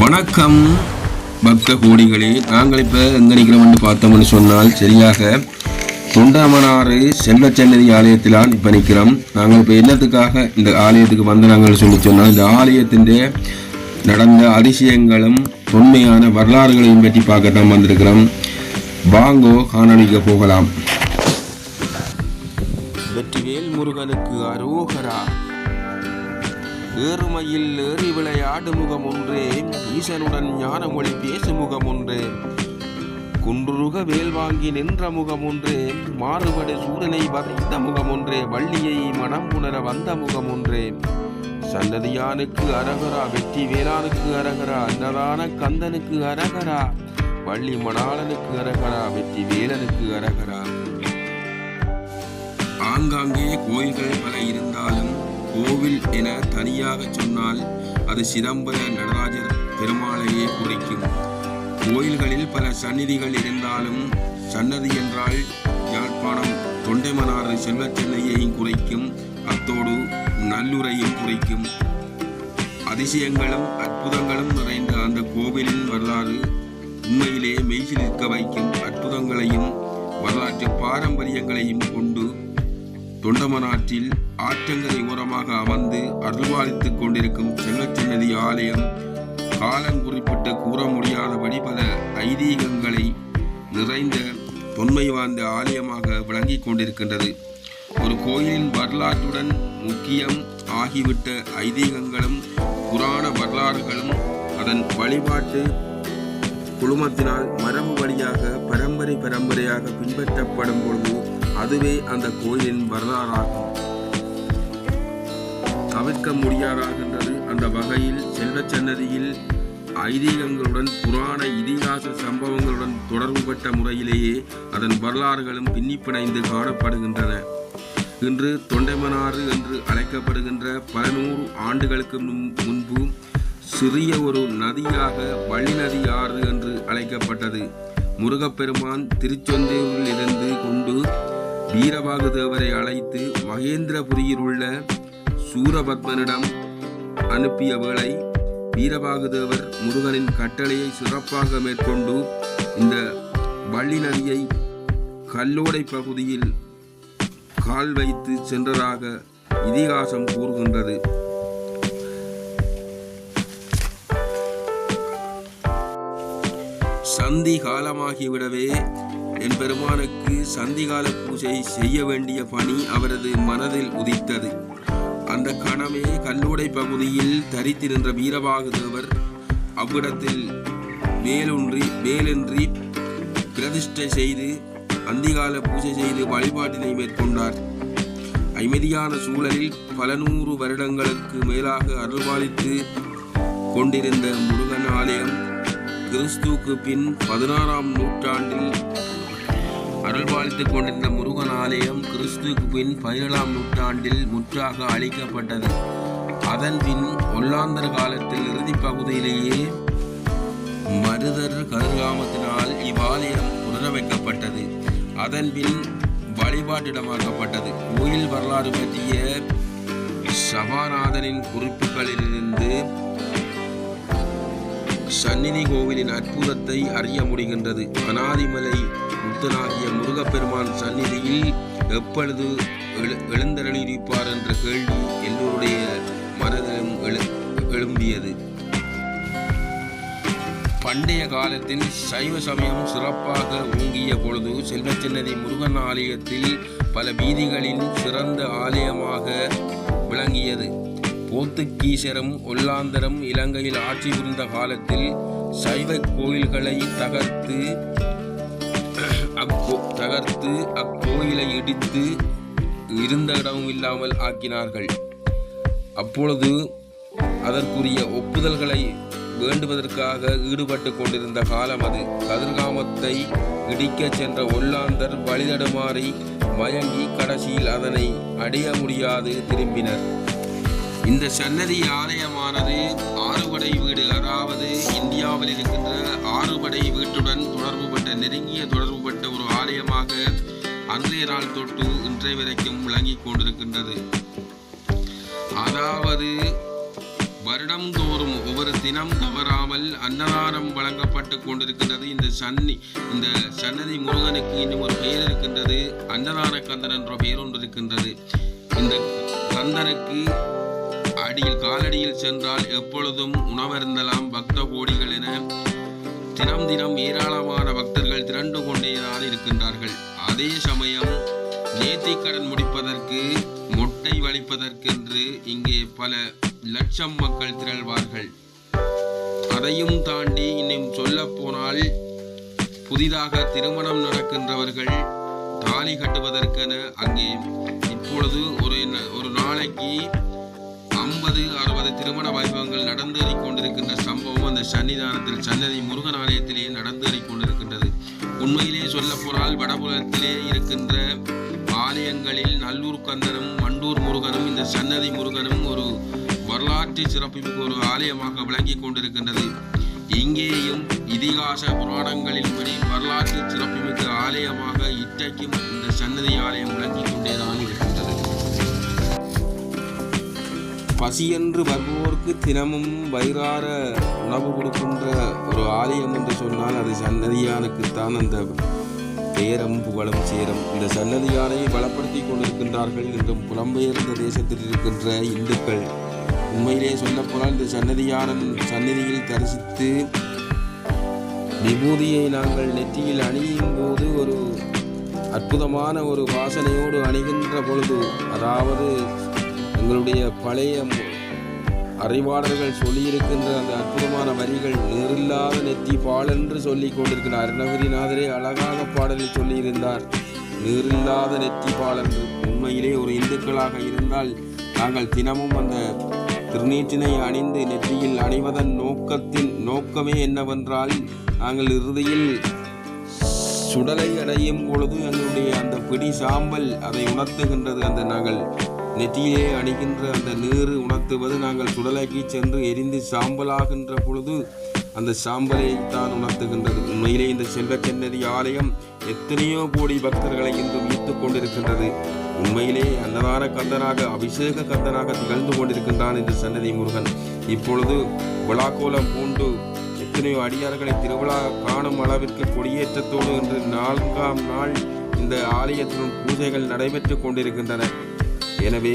வணக்கம் பக்த கோடிகளே. நாங்கள் இப்போ எங்கே நிற்கிறோம்னு பார்த்தோம்னு சொன்னால் சரியாக தொண்டாமனாறு செல்வச்சன்னதி ஆலயத்திலான் இப்போ நிற்கிறோம் நாங்கள் இப்போ என்னத்துக்காக இந்த ஆலயத்துக்கு வந்து நாங்கள் சொல்லி சொன்னால் இந்த ஆலயத்தின் நடந்த அதிசயங்களும் தொன்மையான வரலாறுகளையும் பற்றி பார்க்கத்தான் வந்திருக்கிறோம். வாங்கோ காணொலிக்க போகலாம். வெற்றிவேல் முருகனுக்கு அரோகரா. ஏறுமையில் ஏறி விளையாடு முகம் ஒன்றே ஈசனுடன் ஞான மொழி பேசு முகம் ஒன்றே குன்றுருக வேல் வாங்கி நின்ற முகம் ஒன்றே மாறுபடு சூரனை வதைத்த முகம் ஒன்றே வள்ளியை மனம் உணர வந்த முகம் ஒன்றே சன்னதியானுக்கு அரகரா வெற்றி வேளானுக்கு அரகரா அன்னதான கந்தனுக்கு அரகரா வள்ளி மணாளனுக்கு அரகரா வெற்றி வேலனுக்கு அரகரா. ஆங்காங்கே கோயில்கள் பல இருந்தாலும் கோவில் என தனியாக சொன்னால் அது சிதம்பர நடராஜர் பெருமாளையே குறிக்கும். கோயில்களில் பல சந்நிதிகள் இருந்தாலும் சன்னதி என்றால் யாழ்ப்பாணம் தொண்டைமனாறு செல்வச்சென்னையையும் குறைக்கும் குறிக்கும் அத்தோடு நல்லுரையும் குறிக்கும். அதிசயங்களும் அற்புதங்களும் நிறைந்த அந்த கோவிலின் வரலாறு உண்மையிலே மெய்சிலிருக்க வைக்கும் அற்புதங்களையும் வரலாற்று பாரம்பரியங்களையும் கொண்டு தொண்டமனாற்றில் ஆற்றங்கரை ஓரமாக அமர்ந்து அருள்வாளித்துக் கொண்டிருக்கும் செல்லச்சன்னதி ஆலயம் காலம் குறிப்பிட்டு கூற முடியாதபடி பல ஐதீகங்களை நிறைந்த தொன்மை வாய்ந்த ஆலயமாக விளங்கிக் கொண்டிருக்கின்றது. ஒரு கோயிலின் வரலாற்றுடன் முக்கியம் ஆகிவிட்ட ஐதீகங்களும் புராண வரலாறுகளும் அதன் வழிபாட்டு குழுமத்தினால் மரபு வழியாக பரம்பரை பரம்பரையாக பின்பற்றப்படும் பொழுது அதுவே அந்த கோயிலின் வரலாறாகும். தவிர்க்க முடியாதாகின்றது அந்த வகையில் செல்வச்சன்னதியில் ஐதீகங்களுடன் புராண இதிகாச சம்பவங்களுடன் தொடர்புபட்ட முறையிலேயே அதன் வரலாறுகளும் பின்னிப்பிணைந்து காணப்படுகின்றன. இன்று தொண்டைமனாறு என்று அழைக்கப்படுகின்ற பல நூறு ஆண்டுகளுக்கு முன்- முன்பு சிறிய ஒரு நதியாக வழிநதி ஆறு என்று அழைக்கப்பட்டது. முருகப்பெருமான் திருச்சொந்தூரில் இருந்து கொண்டு வீரபாகு தேவரை அழைத்து மகேந்திரபுரியில் உள்ள சூரபத்மனிடம் அனுப்பிய வேளை வீரபாகு தேவர் முருகனின் கட்டளையை சிறப்பாக மேற்கொண்டு இந்த வள்ளி நதியை கல்லோடை பகுதியில் கால் வைத்து சென்றதாக இதிகாசம் கூறுகின்றது. சந்தி காலமாகிவிடவே என் பெருமானுக்கு சந்திகால பூஜை செய்ய வேண்டிய பணி அவரது மனதில் உதித்தது. அந்த கணமே கல்லூடை பகுதியில் தரித்து நின்ற வீரபாகு தேவர் அவ்விடத்தில் மேலொன்றி வேலின்றி பிரதிஷ்டை செய்து அந்திகால பூஜை செய்து வழிபாட்டினை மேற்கொண்டார். அமைதியான சூழலில் பல நூறு வருடங்களுக்கு மேலாக அருள்பாலித்து கொண்டிருந்த முருகன் ஆலயம் கிறிஸ்துவுக்கு பின் பதினாறாம் நூற்றாண்டில் அருள்பாலித்துக் கொண்டிருந்த முருகன் ஆலயம் கிறிஸ்துக்கு பின் பதினேழாம் நூற்றாண்டில் முற்றாக அழிக்கப்பட்டது. அதன் பின் ஒல்லாந்தர் காலத்தில் இறுதி பகுதியிலேயே மருதர் கருகாமத்தினால் இவ்வாலயம் புனரமைக்கப்பட்டது. அதன் பின் வழிபாட்டிடமாக்கப்பட்டது. கோயில் வரலாறு பற்றிய சபாநாதனின் குறிப்புகளிலிருந்து சந்நிதி கோவிலின் அற்புதத்தை அறிய முடிகின்றது. அனாதிமலை புத்தனாகிய முருகப்பெருமான் சந்நிதியில் எப்பொழுது எழு எழுந்தருளியிருப்பார் என்ற கேள்வி எல்லோருடைய மனதிலும் எழு எழும்பியது. பண்டைய காலத்தில் சைவ சமயம் சிறப்பாக ஓங்கிய பொழுது செல்வச்சின்னதி முருகன் ஆலயத்தில் பல வீதிகளின் சிறந்த ஆலயமாக விளங்கியது. போர்த்துகீசரும் ஒல்லாந்தரும் இலங்கையில் ஆட்சி புரிந்த காலத்தில் சைவ கோயில்களை தகர்த்து அக்கோ தகர்த்து அக்கோயிலை இடித்து இருந்த இடமும் இல்லாமல் ஆக்கினார்கள். அப்பொழுது அதற்குரிய ஒப்புதல்களை வேண்டுவதற்காக ஈடுபட்டு கொண்டிருந்த காலம் அது. கதிர்காமத்தை இடிக்கச் சென்ற ஒல்லாந்தர் வழிதடுமாறி மயங்கி கடைசியில் அதனை அடைய முடியாது திரும்பினர். இந்த சன்னதி ஆலயமானது ஆறுபடை வீடு அதாவது இந்தியாவில் இருக்கின்ற ஆறுபடை வீட்டுடன் தொடர்பு அன்றைய நாள் தொட்டு இன்றைய வரைக்கும் விளங்கிக் கொண்டிருக்கின்றது. அதாவது வருடம்தோறும் ஒவ்வொரு தினம் தவறாமல் அன்னதானம் வழங்கப்பட்டு கொண்டிருக்கின்றது. இந்த சன்னி இந்த சன்னதி முருகனுக்கு இன்னும் ஒரு பெயர் இருக்கின்றது. அன்னதான கந்தன் என்ற பெயர் ஒன்று இருக்கின்றது. இந்த கந்தனுக்கு அடியில் காலடியில் சென்றால் எப்பொழுதும் உணவருந்தலாம் பக்த கோடிகள் என தினம் தினம் ஏராளமான பக்தர்கள் திரண்டு கொண்டேதான் இருக்கின்றார்கள். அதே சமயம் நேர்த்திக்கடன் முடிப்பதற்கு மொட்டை வலிப்பதற்கென்று இங்கே பல லட்சம் மக்கள் திரள்வார்கள். அதையும் தாண்டி இன்னும் சொல்ல போனால் புதிதாக திருமணம் நடக்கின்றவர்கள் தாலி கட்டுவதற்கென அங்கே இப்பொழுது ஒரு ஒரு நாளைக்கு ஐம்பது அறுபது திருமண வைபவங்கள் நடந்தேறி கொண்டிருக்கின்ற சம்பவம் அந்த சன்னிதானத்தில் சன்னதி முருகன் ஆலயத்திலேயே நடந்தேறி கொண்டிருக்கின்றது. உண்மையிலே சொல்ல போனால் வடபுலத்திலே இருக்கின்ற ஆலயங்களில் நல்லூர் கந்தனும் மண்டூர் முருகனும் இந்த சன்னதி முருகனும் ஒரு வரலாற்று சிறப்புமிக்க ஒரு ஆலயமாக விளங்கிக் கொண்டிருக்கின்றது. இங்கேயும் இதிகாச புராணங்களின்படி வரலாற்று சிறப்புமிக்க ஆலயமாக இன்றைக்கும் இந்த சன்னதி ஆலயம் விளங்கிக் கொண்டேதான் இருக்கின்றது பசியென்று வருவோருக்கு தினமும் வயிறார உணவு கொடுக்கின்ற ஒரு ஆலயம் என்று சொன்னால் அது சன்னதியானுக்குத்தான் அந்த பேரம் புகழும் சேரும். இந்த சன்னதியானை பலப்படுத்தி கொண்டிருக்கின்றார்கள் என்றும் புலம்பெயர்ந்த தேசத்தில் இருக்கின்ற இந்துக்கள். உண்மையிலே சொல்லப்போனால் இந்த சன்னதியானன் சன்னதியில் தரிசித்து விபூதியை நாங்கள் நெற்றியில் அணியும் போது ஒரு அற்புதமான ஒரு வாசனையோடு அணிகின்ற பொழுது அதாவது எங்களுடைய பழைய அறிவாளர்கள் சொல்லியிருக்கின்ற அந்த அற்புதமான வரிகள் நீரில்லாத நெத்தி பாலென்று சொல்லி கொண்டிருக்கிறார். அருணகிரிநாதரே அழகாக பாடலில் சொல்லியிருந்தார். நீரில்லாத நெத்தி பாலென்று உண்மையிலே ஒரு இந்துக்களாக இருந்தால் நாங்கள் தினமும் அந்த திருநீற்றினை அணிந்து நெற்றியில் அணிவதன் நோக்கத்தின் நோக்கமே என்னவென்றால் நாங்கள் இறுதியில் சுடலை அடையும் பொழுது எங்களுடைய அந்த பிடி சாம்பல் அதை உணர்த்துகின்றது. அந்த நாங்கள் நெற்றியிலே அணிகின்ற அந்த நீர் உணர்த்துவது நாங்கள் சுடலைக்கு சென்று எரிந்து சாம்பலாகின்ற பொழுது அந்த சாம்பலை தான் உணர்த்துகின்றது. உண்மையிலே இந்த செல்வச்சன்னதி ஆலயம் எத்தனையோ கோடி பக்தர்களை இன்று ஈர்த்துக் கொண்டிருக்கின்றது. உண்மையிலே அன்னதான கந்தனாக அபிஷேக கந்தனாக திகழ்ந்து கொண்டிருக்கின்றான் இந்த சன்னதி முருகன். இப்பொழுது விழாக்கோலம் பூண்டு எத்தனையோ அடியார்களை திருவிழா காணும் அளவிற்கு கொடியேற்றத்தோடு இன்று நான்காம் நாள் இந்த ஆலயத்திலும் பூஜைகள் நடைபெற்றுக் கொண்டிருக்கின்றன. எனவே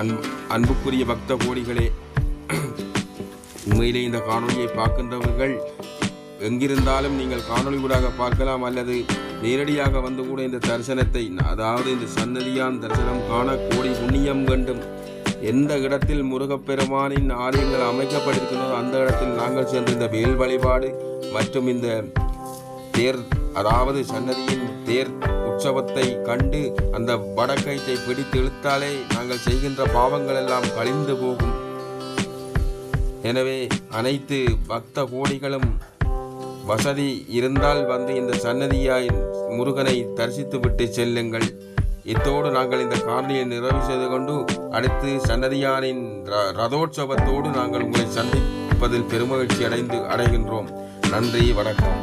அன் அன்புக்குரிய பக்த கோடிகளே உண்மையிலே இந்த காணொளியை பார்க்கின்றவர்கள் எங்கிருந்தாலும் நீங்கள் காணொலி ஊடாக பார்க்கலாம் அல்லது நேரடியாக வந்து கூட இந்த தரிசனத்தை அதாவது இந்த சன்னதியான் தரிசனம் காண கோடி புண்ணியம் கண்டும் எந்த இடத்தில் முருகப்பெருமானின் ஆலயங்கள் அமைக்கப்பட்டிருக்கிறதோ அந்த இடத்தில் நாங்கள் சென்று இந்த வேல் வழிபாடு மற்றும் இந்த தேர் அதாவது சன்னதியின் தேர் உற்சவத்தை கண்டு அந்த வடக்கயிற்றை பிடித்து இழுத்தாலே நாங்கள் செய்கின்ற பாவங்கள் எல்லாம் கழிந்து போகும். எனவே அனைத்து பக்த கோடிகளும் வசதி இருந்தால் வந்து இந்த சன்னதியாய் முருகனை தரிசித்து விட்டு செல்லுங்கள். இத்தோடு நாங்கள் இந்த காணொலியை நிறைவு செய்து கொண்டு அடுத்து சன்னதியானின் ர- ரதோற்சவத்தோடு நாங்கள் உங்களை சந்திப்பதில் பெருமகிழ்ச்சி அடைந்து அடைகின்றோம். நன்றி வணக்கம்.